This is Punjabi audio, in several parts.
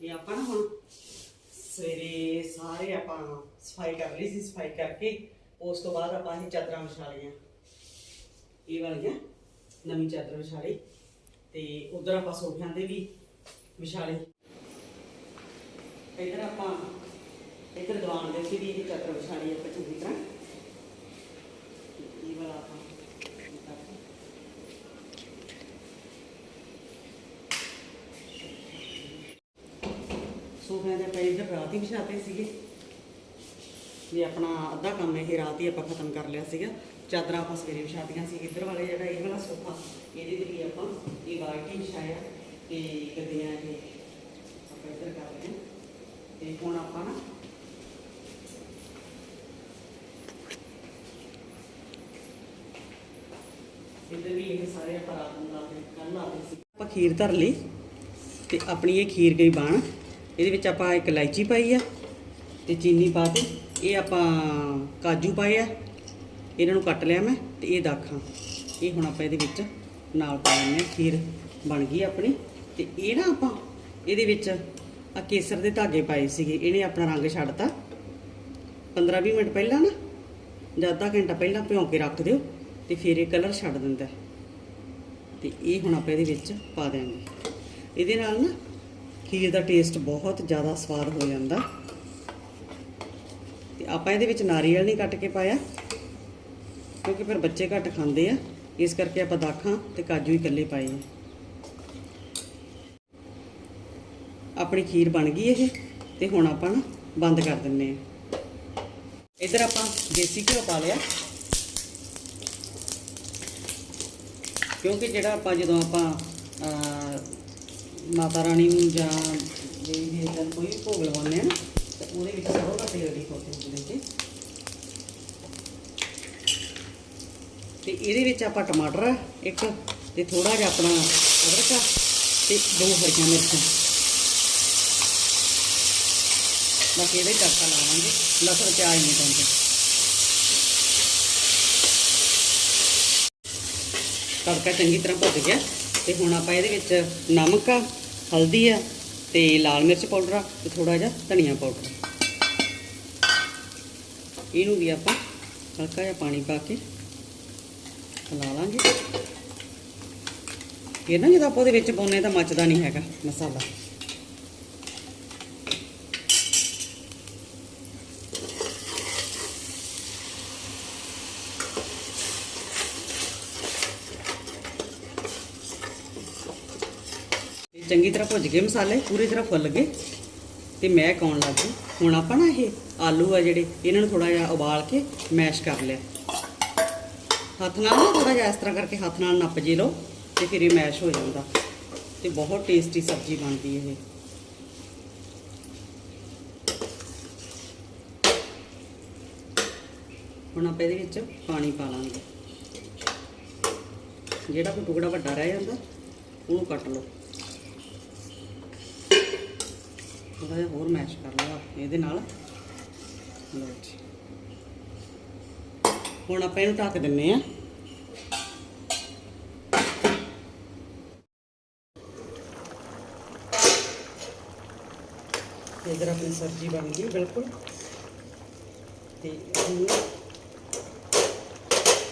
ਇਹ ਆਪਾਂ ਨਾ ਹੁਣ ਸਵੇਰੇ ਸਾਰੇ ਆਪਾਂ ਸਫ਼ਾਈ ਕਰ ਲਈ ਸੀ, ਸਫ਼ਾਈ ਕਰਕੇ। ਉਸ ਤੋਂ ਬਾਅਦ ਆਪਾਂ ਇਹ ਚਾਦਰਾਂ ਵਿਛਾ ਲਈਆਂ। ਇਹ ਵਾਲੀਆਂ ਨਵੀਂ ਚਾਦਰ ਵਿਛਾ ਲਈ ਤੇ ਉਧਰ ਆਪਾਂ ਸੋਫਿਆਂ ਦੇ ਵੀ ਵਿਛਾ ਲਈ ਇਧਰ ਆਪਾਂ ਇਧਰ ਦੀਵਾਨ ਦੇ ਸੀ ਵੀ ਇਹ ਚਾਦਰ ਵਿਛਾ ਲਈ ਆਪਾਂ ਚੰਗੀ ਤਰ੍ਹਾਂ ਇਹ ਵਾਲਾ ਆਪਾਂ ਕਰਕੇ ਸੋਫਿਆਂ ਦੇ ਪਏ ਇੱਧਰ ਰਾਤ ਹੀ ਵਿਛਾਤੇ ਸੀਗੇ। ਵੀ ਆਪਣਾ ਅੱਧਾ ਕੰਮ ਇਹ ਰਾਤ ਹੀ ਆਪਾਂ ਖਤਮ ਕਰ ਲਿਆ ਸੀਗਾ। ਚਾਦਰਾਂ ਆਪਾਂ ਸਵੇਰੇ ਵਿਛਾਤੀਆਂ ਸੀ। ਇੱਧਰ ਵਾਲੇ ਜਿਹੜਾ ਇਹ ਵਾਲਾ ਸੋਫਾ, ਇਹਦੇ ਤੇ ਵੀ ਆਪਾਂ ਇਹ ਬਾਲਟੀ ਵਿਛਾਇਆ ਤੇ ਗੱਦੀਆਂ ਇਹ ਆਪਾਂ ਇੱਧਰ ਕਰ ਰਹੇ ਤੇ ਹੁਣ ਆਪਾਂ ਨਾ ਇੱਧਰ ਵੀ ਇਹ ਸਾਰੇ ਆਪਾਂ ਰਾਤ ਨੂੰ ਲਾ ਕੇ ਕੱਲ ਲਾ ਸੀ। ਆਪਾਂ ਖੀਰ ਧਰ ਲਈ ਤੇ ਆਪਣੀ ਇਹ ਖੀਰ ਗਈ ਬਣ। ਇਹਦੇ ਵਿੱਚ ਆਪਾਂ ਇੱਕ ਇਲਾਇਚੀ ਪਾਈ ਆ ਤੇ ਚੀਨੀ ਪਾ ਕੇ ਇਹ ਆਪਾਂ ਕਾਜੂ ਪਾਏ ਆ। ਇਹਨਾਂ ਨੂੰ ਕੱਟ ਲਿਆ ਮੈਂ ਤੇ ਇਹ ਦਾਖਾਂ। ਇਹ ਹੁਣ ਆਪਾਂ ਇਹਦੇ ਵਿੱਚ ਨਾਲ ਪਾ ਲੈਂਦੇ ਹਾਂ, ਖੀਰ ਬਣ ਗਈ ਆਪਣੀ। ਤੇ ਇਹ ਨਾ ਆਪਾਂ ਇਹਦੇ ਵਿੱਚ ਆ ਕੇਸਰ ਦੇ ਧਾਗੇ ਪਾਏ ਸੀਗੇ, ਇਹਨੇ ਆਪਣਾ ਰੰਗ ਛੱਡਤਾ। 15-20 ਮਿੰਟ ਪਹਿਲਾਂ ਨਾ, ਜਾਂ ਅੱਧਾ ਘੰਟਾ ਪਹਿਲਾਂ ਭਿਉਂ ਕੇ ਰੱਖ ਦਿਓ ਤੇ ਫਿਰ ਇਹ ਕਲਰ ਛੱਡ ਦਿੰਦਾ। ਹੈ। ਤੇ ਇਹ ਹੁਣ ਆਪਾਂ ਇਹਦੇ ਵਿੱਚ ਪਾ ਦਿਆਂਗੇ। ਇਹਦੇ ਨਾਲ ਨਾ ਖੀਰ ਦਾ ਟੇਸਟ ਬਹੁਤ ਜ਼ਿਆਦਾ ਸਵਾਦ ਹੋ ਜਾਂਦਾ। ਤੇ ਆਪਾਂ ਇਹਦੇ ਵਿੱਚ ਨਾਰੀਅਲ ਨਹੀਂ ਕੱਟ ਕੇ ਪਾਇਆ, ਕਿਉਂਕਿ ਫਿਰ ਬੱਚੇ ਘੱਟ ਖਾਂਦੇ ਆ। ਇਸ ਕਰਕੇ ਆਪਾਂ ਦਾਖਾਂ ਤੇ ਕਾਜੂ ਹੀ ਇਕੱਲੇ ਪਾਏ ਆ ਆਪਣੀ ਖੀਰ ਬਣ ਗਈ ਇਹ, ਤੇ ਹੁਣ ਆਪਾਂ ਨਾ ਬੰਦ ਕਰ ਦਿੰਨੇ ਆ। ਇੱਧਰ ਆਪਾਂ ਦੇਸੀ ਘਿਓ ਪਾ ਲਿਆ। ਕਿਉਂਕਿ ਜਿਹੜਾ ਆਪਾਂ ਜਦੋਂ ਆਪਾਂ ਮਾਤਾ ਰਾਣੀ ਨੂੰ ਜਾਂ ਦੇਵੀ ਦੇਵਤਾ ਨੂੰ ਕੋਈ ਵੀ ਭੋਗ ਲਵਾਉਂਦੇ ਆ ਨਾ, ਤੇ ਉਹਦੇ ਵਿੱਚ ਸਰੋਂ ਦਾ ਤੇਲ ਦੀ ਖੋਤੇ ਹੁੰਦੇ ਚ ਤੇ ਇਹਦੇ ਵਿੱਚ ਆਪਾਂ ਟਮਾਟਰ, ਇੱਕ ਤੇ ਥੋੜਾ ਜਿਹਾ ਆਪਣਾ ਅਦਰਕ ਤੇ ਦੋ ਹਰੀਆਂ ਮਿਰਚਾਂ। ਬਾਕੀ ਇਹਦੇ ਤੜਕਾ ਲਾਵਾਂਗੇ ਲਸਣ, ਪਿਆਜ਼ ਨਹੀਂ ਪਾਉਂਦੇ। ਤੜਕਾ ਚੰਗੀ ਤਰ੍ਹਾਂ ਭੁੱਜ ਗਿਆ ਤੇ ਹੁਣ ਆਪਾਂ ਇਹਦੇ ਵਿੱਚ ਨਮਕ ਆ ਹਲਦੀ ਆ ਤੇ ਲਾਲ ਮਿਰਚ ਪਾਊਡਰ ਆ ਤੇ ਥੋੜਾ ਜਿਹਾ ਧਨੀਆ ਪਾਊਡਰ। ਇਹਨੂੰ ਵੀ ਆਪਾਂ ਹਲਕਾ ਜਿਹਾ ਪਾਣੀ ਪਾ ਕੇ ਲਾ ਲਾਂਗੇ। ਇਹ ਨਾ ਜਦੋਂ ਆਪਾਂ ਉਹਦੇ ਵਿੱਚ ਪਾਉਂਦੇ ਤਾਂ ਮੱਚਦਾ ਨਹੀਂ ਹੈਗਾ ਮਸਾਲਾ। ਚੰਗੀ ਤਰ੍ਹਾਂ ਭੁੱਜ ਗਏ ਮਸਾਲੇ, ਪੂਰੀ ਤਰ੍ਹਾਂ ਫੁੱਲ ਗਏ। ਤੇ ਮੈਂ ਆਉਣ ਲੱਗ? ਗਈ ਹੁਣ ਆਪਾਂ ਨਾ ਇਹ ਆਲੂ ਆ ਜਿਹੜੇ, ਇਹਨਾਂ ਨੂੰ ਥੋੜਾ ਜਿਹਾ ਉਬਾਲ ਕੇ ਮੈਸ਼ ਕਰ ਲਿਆ। ਹੱਥ ਨਾਲ ਨਾ ਥੋੜਾ ਜਿਹਾ ਇਸ ਤਰ੍ਹਾਂ ਕਰਕੇ ਹੱਥ ਨਾਲ ਨੱਪ ਜੇ ਲਓ ਤੇ ਫਿਰ ਇਹ ਮੈਸ਼ ਹੋ ਜਾਂਦਾ। ਤੇ ਬਹੁਤ ਟੇਸਟੀ ਸਬਜ਼ੀ ਬਣਦੀ ਇਹ। ਹੁਣ ਆਪਾਂ ਇਹਦੇ ਵਿੱਚ ਪਾਣੀ ਪਾ ਲਾਂਗੇ। ਜਿਹੜਾ ਕੋਈ ਟੁਕੜਾ ਵੱਡਾ ਰਹਿ ਜਾਂਦਾ, ਉਹਨੂੰ ਕੱਟ ਲਓ। ਥੋੜਾ ਜਿਹਾ ਹੋਰ ਮੈਸ਼ ਕਰ ਲਓ ਇਹਦੇ ਨਾਲ। ਲਓ ਜੀ। ਹੁਣ ਆਪਾਂ ਇਹਨੂੰ ਢੱਕ ਦਿੰਨੇ ਆ। ਇਧਰ ਆਪਣੀ ਸਬਜ਼ੀ ਬਣ ਗਈ, ਬਿਲਕੁਲ। ਤੇ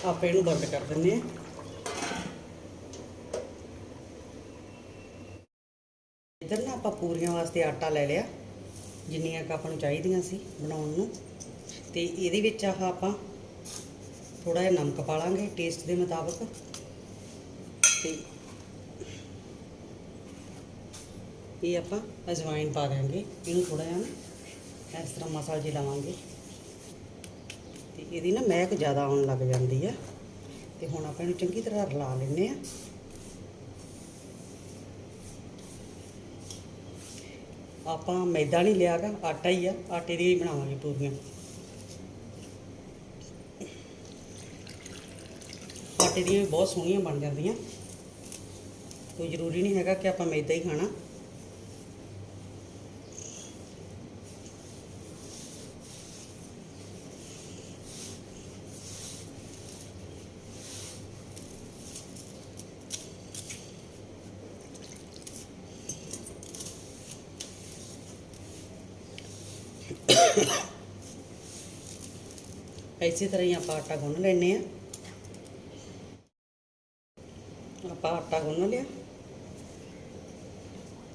ਆਪਾਂ ਇਹਨੂੰ ਬੰਦ ਕਰ ਦਿੰਨੇ ਆ ਇੱਧਰ ਨਾ ਆਪਾਂ ਪੂਰੀਆਂ ਵਾਸਤੇ ਆਟਾ ਲੈ ਲਿਆ, ਜਿੰਨੀਆਂ ਕੁ ਆਪਾਂ ਨੂੰ ਚਾਹੀਦੀਆਂ ਸੀ ਬਣਾਉਣ ਨੂੰ। ਤੇ ਇਹਦੇ ਵਿੱਚ ਆਹ ਆਪਾਂ ਥੋੜਾ ਜਿਹਾ ਨਮਕ ਪਾ ਲਾਂਗੇ ਟੇਸਟ ਦੇ ਮੁਤਾਬਕ। ਤੇ ਇਹ ਆਪਾਂ ਅਜਵਾਇਨ ਪਾ ਦਾਂਗੇ ਇਹਨੂੰ ਥੋੜਾ ਜਿਹਾ ਨਾ ਇਸ ਤਰ੍ਹਾਂ ਮਸਾਲ ਜੀ ਲਾਵਾਂਗੇ। ਤੇ ਇਹਦੀ ਨਾ ਮਹਿਕ ਜ਼ਿਆਦਾ ਆਉਣ ਲੱਗ ਜਾਂਦੀ ਆ। ਤੇ ਹੁਣ ਆਪਾਂ ਇਹਨੂੰ ਚੰਗੀ ਤਰ੍ਹਾਂ ਰਲਾ ਲੈਂਦੇ ਆ। ਆਪਾਂ ਮੈਦਾ ਨਹੀਂ ਲਿਆਗਾ ਆਟਾ ਹੀ ਆ, ਆਟੇ ਦੀ ਹੀ ਬਣਾਵਾਂਗੇ ਪੂਰੀਆਂ। ਆਟੇ ਦੀਆਂ ਵੀ ਬਹੁਤ ਸੋਹਣੀਆਂ ਬਣ ਜਾਂਦੀਆਂ। ਕੋਈ ਜ਼ਰੂਰੀ ਨਹੀਂ ਹੈਗਾ ਕਿ ਆਪਾਂ ਮੈਦਾ ਹੀ ਖਾਣਾ। ਇਸੇ ਤਰ੍ਹਾਂ ਹੀ ਆਪਾਂ ਆਟਾ ਗੁੰਨ ਲੈਨੇ ਆ ਆਪਾਂ ਆਟਾ ਗੁੰਨ ਲਿਆ।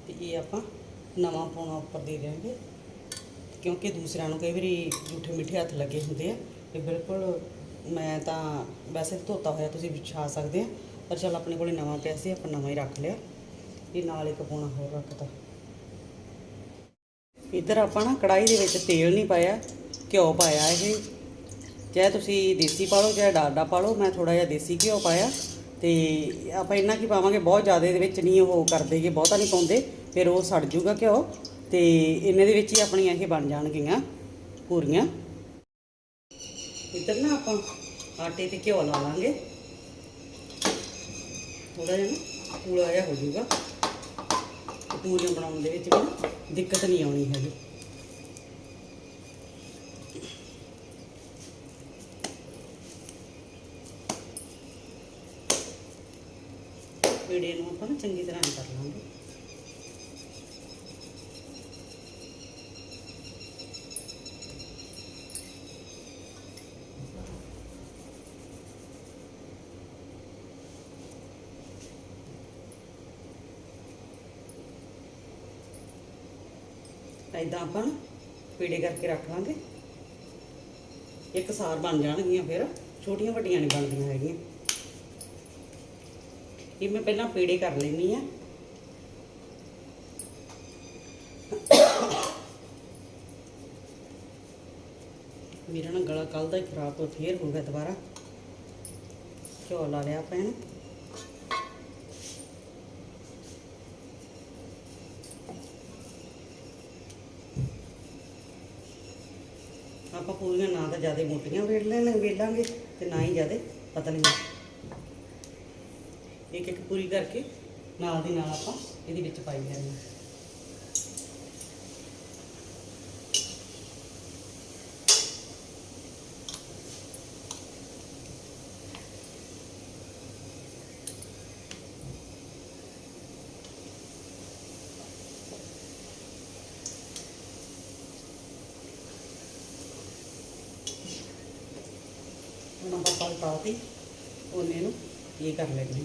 ਤੇ ਇਹ ਆਪਾਂ ਨਵਾਂ ਪਾਉਣਾ ਉੱਪਰ ਦੇ ਦੇਵਾਂਗੇ ਕਿਉਂਕਿ ਦੂਸਰਿਆਂ ਨੂੰ ਕਈ ਵਾਰੀ ਝੂਠੇ ਮਿੱਠੇ ਹੱਥ ਲੱਗੇ ਹੁੰਦੇ ਆ। ਤੇ ਬਿਲਕੁਲ ਮੈਂ ਤਾਂ ਵੈਸੇ ਤਾਂ ਧੋਤਾ ਹੋਇਆ ਤੁਸੀਂ ਵਿਛਾ ਸਕਦੇ ਆ। ਪਰ ਚਲ ਆਪਣੇ ਕੋਲੇ ਨਵਾਂ ਪਿਆ ਸੀ, ਆਪਾਂ ਨਵਾਂ ਹੀ ਰੱਖ ਲਿਆ। ਇਹ ਨਾਲ ਇੱਕ ਪਾਉਣਾ ਹੋਰ ਰੱਖਤਾ ਇੱਧਰ ਆਪਾਂ ਨਾ ਕੜਾਈ ਦੇ ਵਿੱਚ ਤੇਲ ਨਹੀਂ ਪਾਇਆ, ਘਿਓ ਪਾਇਆ ਇਹ। ਚਾਹੇ ਤੁਸੀਂ ਦੇਸੀ ਪਾ ਲਓ, ਚਾਹੇ ਡਾਲਡਾ ਪਾ ਲਓ, ਮੈਂ ਥੋੜਾ ਜਿਹਾ ਦੇਸੀ ਘਿਓ ਪਾਇਆ। ਤੇ ਆਪਾਂ ਇੰਨਾ ਕੀ ਪਾਵਾਂਗੇ, ਬਹੁਤ ਜ਼ਿਆਦਾ ਇਹਦੇ ਵਿੱਚ ਨਹੀਂ ਉਹ ਕਰਦੇਗੇ ਬਹੁਤਾ ਨਹੀਂ ਪਾਉਂਦੇ, ਫਿਰ ਉਹ ਸੜ ਜੂਗਾ ਘਿਓ। ਤੇ ਇਹਨੇ ਦੇ ਵਿੱਚ ਹੀ ਆਪਣੀਆਂ ਇਹ ਬਣ ਜਾਣਗੀਆਂ ਪੂਰੀਆਂ। ਇੱਧਰ ਨਾ ਆਪਾਂ ਆਟੇ ਤੇ ਘਿਓ ਲਾ ਲਾਂਗੇ। ਥੋੜਾ ਜਿਹਾ ਨਾ ਪੂਲਾ ਜਿਹਾ ਹੋ ਜਾਊਗਾ ਪੂਰੀਆਂ ਬਣਾਉਣ ਦੇ ਵਿੱਚ ਵੀ ਦਿੱਕਤ ਨਹੀਂ ਆਉਣੀ ਹੈਗੀ। ਪੇੜੇ ਨੂੰ ਆਪਾਂ ਚੰਗੀ ਤਰ੍ਹਾਂ ਕਰ ਲਾਂਗੇ। ਇਦਾਂ ਆਪਾਂ ਨਾ ਪੇੜੇ ਕਰਕੇ ਰੱਖ ਲਾਂਗੇ। ਇੱਕ ਸਾਰ ਬਣ ਜਾਣਗੀਆਂ ਫਿਰ, ਛੋਟੀਆਂ ਵੱਡੀਆਂ ਨਹੀਂ ਬਣਦੀਆਂ ਹੈਗੀਆਂ। ਇਹ ਮੈਂ ਪਹਿਲਾਂ ਪੇੜੇ ਕਰ ਲੈਣੀ ਆ ਮੇਰਾ ਨਾ ਗਲਾ ਕੱਲ ਦਾ ਹੀ ਖਰਾਬ ਹੋ ਫੇਰ ਹੋ ਗਿਆ ਦੁਬਾਰਾ। ਘਿਓ ਲਾ ਲਿਆ ਆਪਾਂ ਆਪਾਂ ਪੂਰੀਆਂ ਨਾ ਤਾਂ ਜ਼ਿਆਦਾ ਮੋਟੀਆਂ ਵੇੜ ਲੈਣ, ਵੇਲਾਂਗੇ ਤੇ ਨਾ ਹੀ ਜ਼ਿਆਦਾ ਪਤਲੀਆਂ। ਇੱਕ ਇੱਕ ਪੂਰੀ ਕਰਕੇ ਨਾਲ ਦੀ ਨਾਲ ਆਪਾਂ ਇਹਦੇ ਵਿੱਚ ਪਾਈ ਜਾਣੀ ਹੈ ਹੁਣ ਉਹਨੇ ਨੂੰ ਇਹ ਕਰ ਲੈਣੀ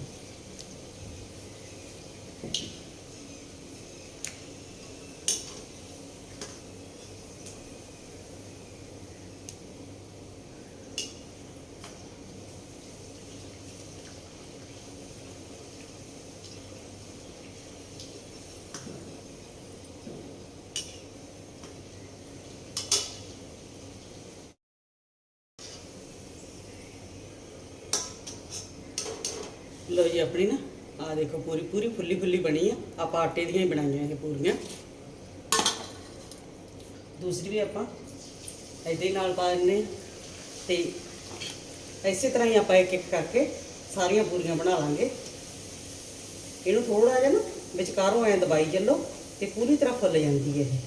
ਹੈ ਜੀ ਆਪਣੀ ਨਾ ਆ ਦੇਖੋ ਪੂਰੀ ਪੂਰੀ ਫੁੱਲੀ ਫੁੱਲੀ ਬਣੀ ਆ। ਆਪਾਂ ਆਟੇ ਦੀਆਂ ਹੀ ਬਣਾਈਆਂ ਇਹ ਪੂਰੀਆਂ। ਦੂਸਰੀ ਵੀ ਆਪਾਂ ਏਦਾਂ ਹੀ ਨਾਲ ਪਾ ਦਿੰਦੇ ਹਾਂ ਤੇ ਇਸੇ ਤਰ੍ਹਾਂ ਹੀ ਆਪਾਂ ਇੱਕ ਇੱਕ ਕਰਕੇ ਸਾਰੀਆਂ ਪੂਰੀਆਂ ਬਣਾ ਲਾਂਗੇ। ਇਹਨੂੰ ਥੋੜਾ ਜਿਹਾ ਨਾ ਵਿਚਕਾਰੋਂ ਐ ਦਬਾਈ ਚੱਲੋ ਤੇ ਪੂਰੀ ਤਰ੍ਹਾਂ ਫੁੱਲ ਜਾਂਦੀ ਹੈ ਇਹ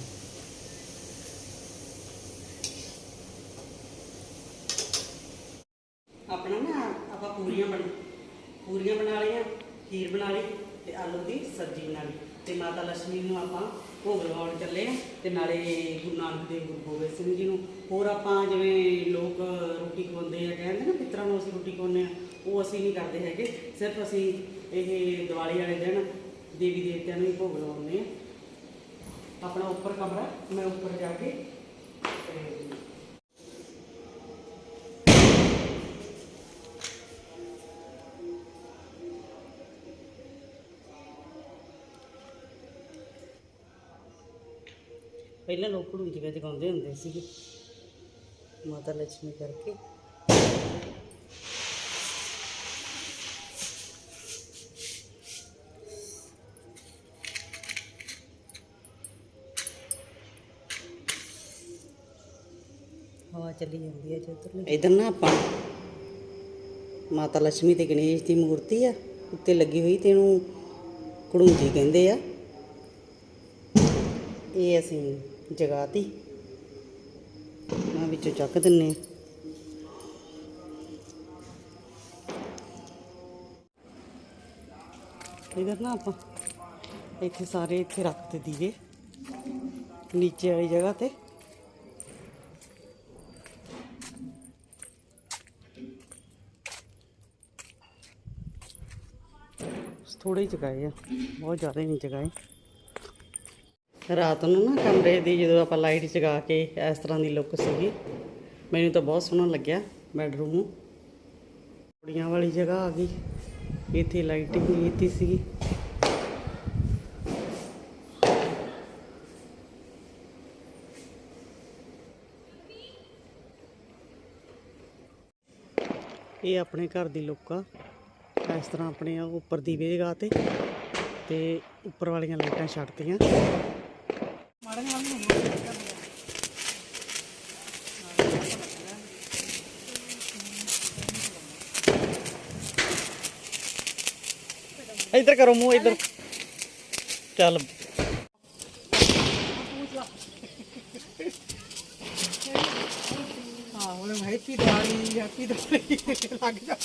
ਆਪਣਾ ਨਾ ਆਪਾਂ ਪੂਰੀਆਂ ਬਣ ਪੂਰੀਆਂ ਬਣਾ ਲਈਆਂ ਖੀਰ ਬਣਾ ਲਈ ਤੇ ਆਲੂ ਦੀ ਸਬਜ਼ੀ ਬਣਾ ਲਈ ਤੇ ਮਾਤਾ ਲక్ష్ਮੀ ਨੂੰ ਆਪਾਂ ਭੋਗ ਲਵਾਉਣ ਚੱਲੇ ਆ ਤੇ ਨਾਲੇ ਗੁਰੂ ਨਾਨਕ ਦੇਵ ਗੁਰੂ ਗੋਬਿੰਦ ਸਿੰਘ ਜੀ ਨੂੰ। ਹੋਰ ਆਪਾਂ ਜਿਵੇਂ ਲੋਕ ਰੋਟੀ ਖਵਾਉਂਦੇ ਆ, ਕਹਿੰਦੇ ਨਾ ਪਿੱਤਰਾਂ ਨੂੰ ਅਸੀਂ ਰੋਟੀ ਖਵਾਉਂਦੇ ਆ, ਉਹ ਅਸੀਂ ਨਹੀਂ ਕਰਦੇ ਹੈਗੇ। ਸਿਰਫ ਅਸੀਂ ਇਹ ਦੀਵਾਲੀ ਵਾਲੇ ਦਿਨ ਦੇਵੀ ਦੇਵਤਿਆਂ ਨੂੰ ਹੀ ਭੋਗ ਲਵਾਉਂਦੇ ਆ ਆਪਣਾ ਉੱਪਰ ਕਮਰਾ, ਮੈਂ ਉੱਪਰ ਜਾ ਕੇ ਪਹਿਲਾਂ ਲੋਕ ਘੜੂਜੀਆਂ ਜਗਾਉਂਦੇ ਹੁੰਦੇ ਸੀਗੇ। ਮਾਤਾ ਲక్ష్ਮੀ ਕਰਕੇ। ਹਵਾ ਚੱਲੀ ਜਾਂਦੀ ਹੈ ਜਿੱਧਰ ਨੂੰ ਇਧਰ ਨਾ ਆਪਾਂ ਮਾਤਾ ਲక్ష్ਮੀ ਤੇ ਗਣੇਸ਼ ਦੀ ਮੂਰਤੀ ਆ, ਉੱਤੇ ਲੱਗੀ ਹੋਈ ਤੇ ਇਹਨੂੰ ਕੜੂੰਜੀ ਕਹਿੰਦੇ ਆ। ਇਹ ਅਸੀਂ ਜਗਾਤੀ ਮੈਂ ਵਿੱਚੋਂ ਚੱਕ ਦਿੰਨੇ ਕੀ ਕਰਨਾ ਆਪਾਂ? ਇੱਥੇ ਸਾਰੇ ਇੱਥੇ ਰੱਖ ਤੇ ਦੀਏ। ਨੀਚੇ ਵਾਲੀ ਜਗ੍ਹਾ ਤੇ। ਥੋੜੇ ਜਗਾਏ ਆ। ਬਹੁਤ ਜ਼ਿਆਦਾ ਨਹੀਂ ਜਗਾਏ। ਰਾਤ ਨੂੰ ਨਾ ਕਮਰੇ ਦੀ ਜਦੋਂ ਆਪਾਂ ਲਾਈਟ ਜਗਾ ਕੇ ਇਸ ਤਰ੍ਹਾਂ ਦੀ ਲੁੱਕ ਸੀਗੀ, ਮੈਨੂੰ ਤਾਂ ਬਹੁਤ ਸੋਹਣਾ ਲੱਗਿਆ ਬੈਡਰੂਮ ਨੂੰ। ਕੁੜੀਆਂ ਵਾਲੀ ਜਗ੍ਹਾ ਆ ਗਈ, ਇੱਥੇ ਲਾਈਟਿੰਗ ਕੀਤੀ ਸੀਗੀ। ਇਹ ਆਪਣੇ ਘਰ ਦੀ ਲੁੱਕ ਆ। ਇਸ ਤਰ੍ਹਾਂ ਆਪਣੇ ਆ ਉੱਪਰ ਦੀਵੇ ਜਗਾ ਤੇ ਤੇ ਉੱਪਰ ਵਾਲੀਆਂ ਲਾਈਟਾਂ ਛੱਡਤੀਆਂ। ਇੱਧਰ ਕਰੋ ਮੂੰਹ ਇੱਧਰ। ਚੱਲ। ਹਾਂ ਉਹਨੇ ਹੈਪੀ ਦਿਵਾਲੀ ਹੈਪੀ ਦਿਵਾਲੀ। ਲੱਗ ਜਾ।